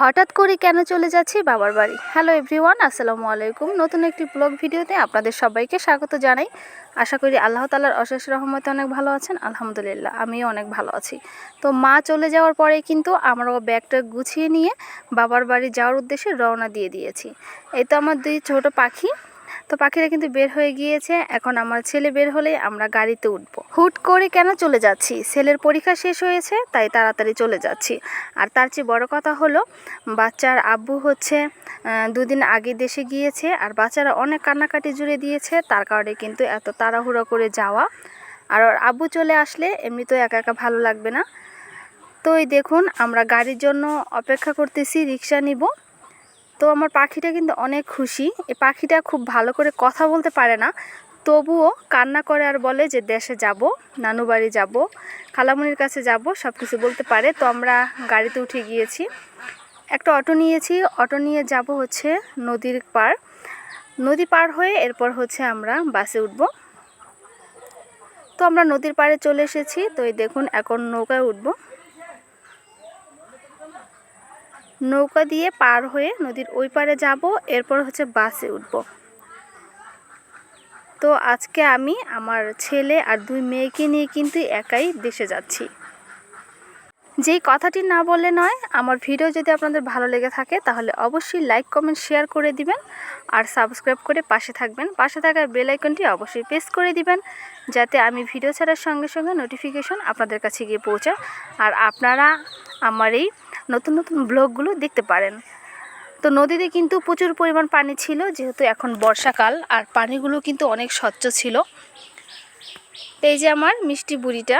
হঠাৎ করে কেন চলে যাচ্ছি বাবার বাড়ি? হ্যালো এভরিওয়ান আসসালামু আলাইকুম। নতুন একটি ব্লগ ভিডিওতে আপনাদের সবাইকে স্বাগত জানাই। আশা করি আল্লাহ তালার অশেষ রহমতে অনেক ভালো আছেন। আলহামদুলিল্লাহ, আমিও অনেক ভালো আছি। তো মা চলে যাওয়ার পরে কিন্তু আমরাও ব্যাগটা গুছিয়ে নিয়ে বাবার বাড়ি যাওয়ার উদ্দেশ্যে রওনা দিয়ে দিয়েছি। এই তো আমার দুই ছোট পাখি। তো পাখিরা কিন্তু বের হয়ে গিয়েছে। এখন আমার ছেলে বের হলে আমরা গাড়িতে উঠবো। হুট করে কেন চলে যাচ্ছি? ছেলের পরীক্ষা শেষ হয়েছে, তাই তাড়াতাড়ি চলে যাচ্ছি। আর তার চেয়ে বড় কথা হলো, বাচ্চার আব্বু হচ্ছে দুদিন আগে দেশে গিয়েছে আর বাচ্চারা অনেক কান্নাকাটি জুড়ে দিয়েছে। তার কারণে কিন্তু এত তাড়াহুড়ো করে যাওয়া। আর ওর আব্বু চলে আসলে এমনি তো একা একা ভালো লাগবে না। তো এই দেখুন, আমরা গাড়ির জন্য অপেক্ষা করতেছি, রিক্সা নিব। তো আমার পাখিটা কিন্তু অনেক খুশি। এই পাখিটা খুব ভালো করে কথা বলতে পারে না। তবুও কান্না করে আর বলে যে, দেশে যাব, নানু বাড়ি যাব, খালামুনির কাছে যাব সব কিছু বলতে পারে। তো আমরা গাড়িতে উঠে গিয়েছি। একটা অটো নিয়েছি। অটো নিয়ে যাব হচ্ছে নদীর পার নদী পার হয়ে এরপর হচ্ছে আমরা বাসে উঠব। তো আমরা নদীর পাড়ে চলে এসেছি। তো এই দেখুন, এখন নৌকায় উঠবো। নৌকা দিয়ে পার হয়ে নদীর ওই পারে যাব, এরপর হচ্ছে বাসে উঠব। তো আজকে আমি আমার ছেলে আর দুই মেয়েকে নিয়ে কিন্তু একাই দেশে যাচ্ছি। যেই কথাটি না বললে নয়, আমার ভিডিও যদি আপনাদের ভালো লেগে থাকে, তাহলে অবশ্যই লাইক, কমেন্ট, শেয়ার করে দিবেন আর সাবস্ক্রাইব করে পাশে থাকবেন। পাশে থাকার বেল আইকনটি অবশ্যই প্রেস করে দিবেন, যাতে আমি ভিডিও ছাড়ার সঙ্গে সঙ্গে নোটিফিকেশন আপনাদের কাছে গিয়ে পৌঁছায়। আর আপনারা আমার এই নতুন নতুন ব্লগগুলো দেখতে পারেন। তো নদীতে কিন্তু প্রচুর পরিমাণ পানি ছিল, যেহেতু এখন বর্ষাকাল আর পানিগুলো কিন্তু অনেক স্বচ্ছ ছিল। এই যে আমার মিষ্টি বুড়িটা।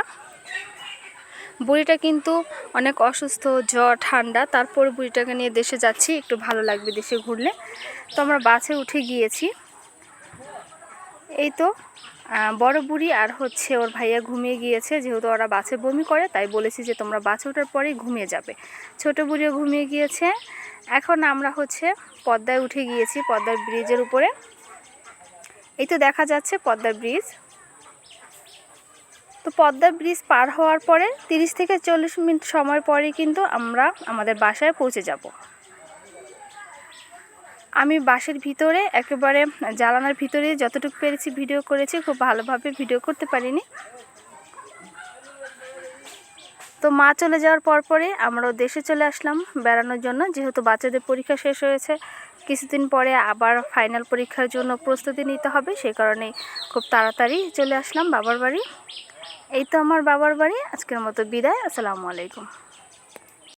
বুড়িটা কিন্তু অনেক অসুস্থ, জ্বর, ঠান্ডা, তারপর বুড়িটাকে নিয়ে দেশে যাচ্ছি, একটু ভালো লাগবে দেশে ঘুরলে। তো আমরা বাসে উঠে গিয়েছি। এই তো বড় বুড়ি আর হচ্ছে ওর ভাইয়া ঘুমিয়ে গিয়েছে, যেহেতু ওরা বাসে বমি করে, তাই বলেছি যে তোমরা বাসে ওঠার পরেই ঘুমিয়ে যাবে। ছোট বুড়িও ঘুমিয়ে গিয়েছে। এখন আমরা হচ্ছে পদ্মায় উঠে গিয়েছি, পদ্মার ব্রিজের উপরে। এই তো দেখা যাচ্ছে পদ্মার ব্রিজ তো পদ্মা ব্রিজ পার হওয়ার পরে তিরিশ থেকে চল্লিশ মিনিট সময় পরে কিন্তু আমরা আমাদের বাসায় পৌঁছে যাব। আমি বাসের ভিতরে, একেবারে জ্বালানার ভিতরে যতটুকু পেরেছি ভিডিও করেছি, খুব ভালোভাবে ভিডিও করতে পারিনি। তো মা চলে যাওয়ার পর পরে আমরাও দেশে চলে আসলাম বেড়ানোর জন্য, যেহেতু বাচ্চাদের পরীক্ষা শেষ হয়েছে। কিছুদিন পরে আবার ফাইনাল পরীক্ষার জন্য প্রস্তুতি নিতে হবে সেই কারণে খুব তাড়াতাড়ি চলে আসলাম বাবার বাড়ি। এই তো আমার বাবার বাড়ি, আজকের মতো বিদায়, আসসালামু আলাইকুম।